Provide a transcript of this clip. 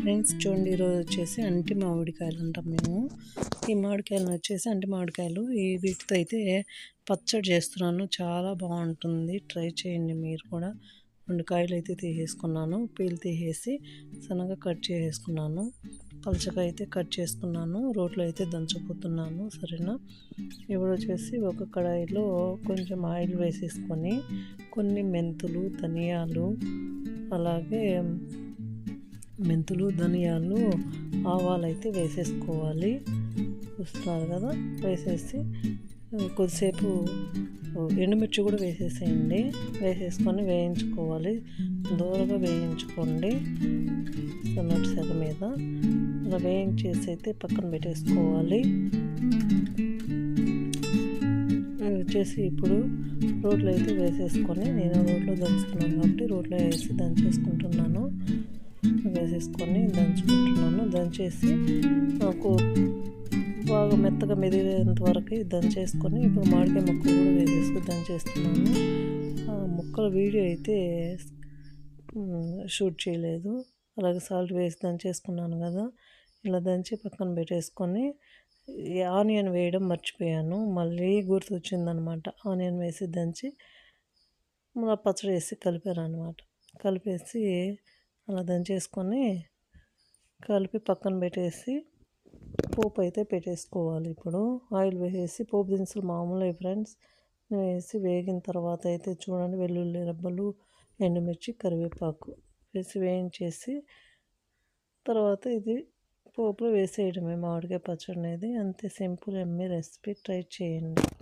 Friends చూడండి ఈరోజు వచ్చేసి అంటి మామిడికాయలు అంటాం మేము. ఈ మామిడికాయలను వచ్చేసి అంటి మామిడికాయలు. ఈ వీటితో అయితే పచ్చడి చేస్తున్నాను. చాలా బాగుంటుంది. ట్రై చేయండి మీరు కూడా. రెండు కాయలు అయితే తీసేసుకున్నాను. పీలు తీసేసి సన్నగా కట్ చేసుకున్నాను పలచగా అయితే కట్ చేసుకున్నాను. రోట్లో అయితే దంచబోతున్నాను. సరేనా? ఇప్పుడు వచ్చేసి ఒక కడాయిలో కొంచెం ఆయిల్ వేసేసుకొని కొన్ని మెంతులు ధనియాలు అలాగే మెంతులు ధనియాలు ఆవాలు అయితే వేసేసుకోవాలి. చూస్తున్నారు కదా? వేసేసి కొద్దిసేపు ఎండుమిర్చి కూడా వేసేసేయండి. వేసేసుకొని వేయించుకోవాలి. దూరగా వేయించుకోండి. సన్నటి సెగ మీద. అలా వేయించేసి అయితే పక్కన పెట్టేసుకోవాలి. వచ్చేసి ఇప్పుడు రోట్లో అయితే వేసేసుకొని నేను రోట్లో దంచుతున్నాను కాబట్టి రోట్లో వేసి దంచేసుకుంటున్నాను. వేసేసుకొని దంచుకుంటున్నాను. దంచేసి నాకు బాగా మెత్తగా మెదిలేంత వరకు దంచేసుకొని ఇప్పుడు మామిడికాయ ముక్కలు కూడా వేసేసుకుని దంచేస్తున్నాను. ముక్కల వీడియో అయితే షూట్ చేయలేదు. అలాగే సాల్ట్ వేసి దంచేసుకున్నాను కదా. ఇలా దంచి పక్కన పెట్టేసుకొని ఆనియన్ వేయడం మర్చిపోయాను. మళ్ళీ గుర్తు వచ్చిందనమాట ఆనియన్ వేసి దంచి పచ్చడి వేసి కలిపాను అనమాట కలిపేసి అలా దంచేసుకొని కలిపి పక్కన పెట్టేసి పోపు అయితే పెట్టేసుకోవాలి. ఇప్పుడు ఆయిల్ వేసేసి పోపు దినుసులు మామూలు ఫ్రెండ్స్. వేసి వేగిన తర్వాత అయితే చూడండి వెల్లుల్లి రబ్బలు ఎండుమిర్చి కరివేపాకు వేసి వేయించేసి తర్వాత ఇది పోపులో వేసేయడమే మామిడికాయ పచ్చడి అనేది. అంతే సింపుల్ ఎమ్మె రెసిపీ. ట్రై చేయండి.